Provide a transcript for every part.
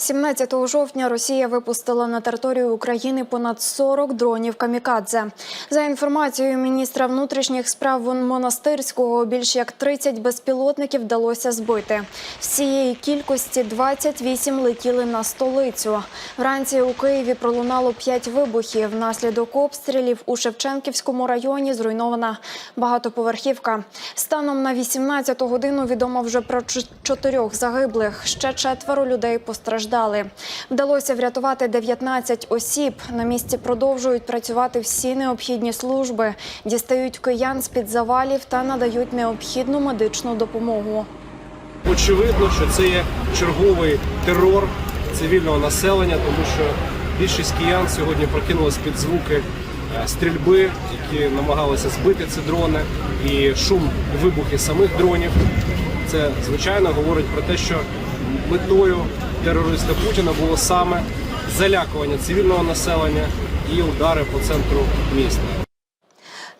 17 жовтня Росія випустила на територію України понад 40 дронів камікадзе. За інформацією міністра внутрішніх справ Монастирського, більш як 30 безпілотників вдалося збити. З цієї кількості 28 летіли на столицю. Вранці у Києві пролунало 5 вибухів. Внаслідок обстрілів у Шевченківському районі зруйнована багатоповерхівка. Станом на 18 годину відомо вже про чотирьох загиблих. Ще четверо людей постраждали. Вдалося врятувати 19 осіб. На місці продовжують працювати всі необхідні служби, дістають киян з під завалів та надають необхідну медичну допомогу. Очевидно, що це є черговий терор цивільного населення, тому що більшість киян сьогодні прокинулись під звуки е, стрільби, які намагалися збити ці дрони, і шум вибухи самих дронів. Це звичайно говорить про те, що метою терориста Путіна було саме залякування цивільного населення і удари по центру міста.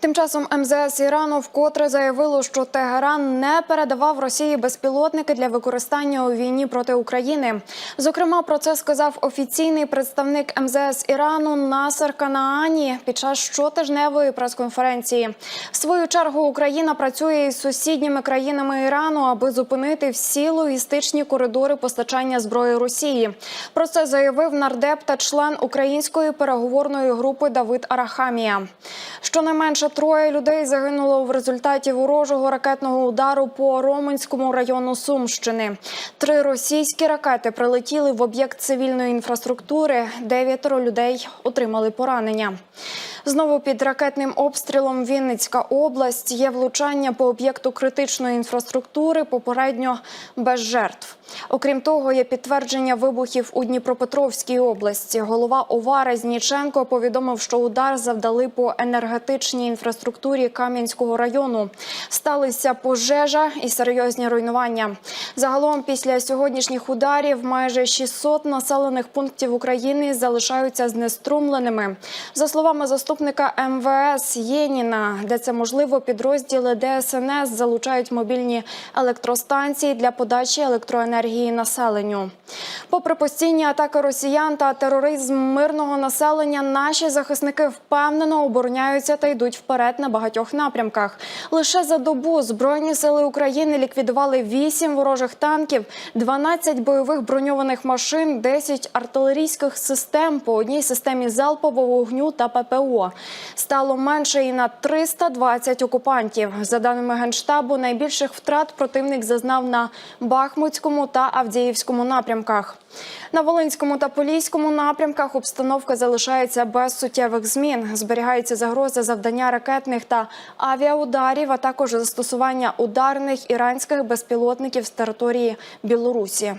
Тим часом МЗС Ірану вкотре заявило, що Тегеран не передавав Росії безпілотники для використання у війні проти України. Зокрема, про це сказав офіційний представник МЗС Ірану Насер Канаані під час щотижневої прес-конференції. В свою чергу Україна працює із сусідніми країнами Ірану, аби зупинити всі логістичні коридори постачання зброї Росії. Про це заявив нардеп та член української переговорної групи Давид Арахамія. Щонайменше троє людей загинуло в результаті ворожого ракетного удару по Роменському району Сумщини. Три російські ракети прилетіли в об'єкт цивільної інфраструктури. Дев'ятеро людей отримали поранення. Знову під ракетним обстрілом Вінницька область є влучання по об'єкту критичної інфраструктури, попередньо без жертв. Окрім того, є підтвердження вибухів у Дніпропетровській області. Голова ОВА Резніченко повідомив, що удар завдали по енергетичній інфраструктурі Кам'янського району. Сталися пожежа і серйозні руйнування. Загалом, після сьогоднішніх ударів, майже 600 населених пунктів України залишаються знеструмленими. За словами заступника МВС Єніна, де це можливо, підрозділи ДСНС залучають мобільні електростанції для подачі електроенергії населенню. Попри постійні атаки росіян та тероризм мирного населення, наші захисники впевнено обороняються та йдуть вперед на багатьох напрямках. Лише за добу збройні сили України ліквідували 8 ворожих танків, 12 бойових броньованих машин, 10 артилерійських систем по одній системі залпового вогню та ППО. Стало менше і на 320 окупантів. За даними генштабу, найбільших втрат противник зазнав на Бахмутському та Авдіївському напрямках. На Волинському та Поліському напрямках обстановка залишається без суттєвих змін. Зберігається загроза завдання ракетних та авіаударів, а також застосування ударних іранських безпілотників з території Білорусі.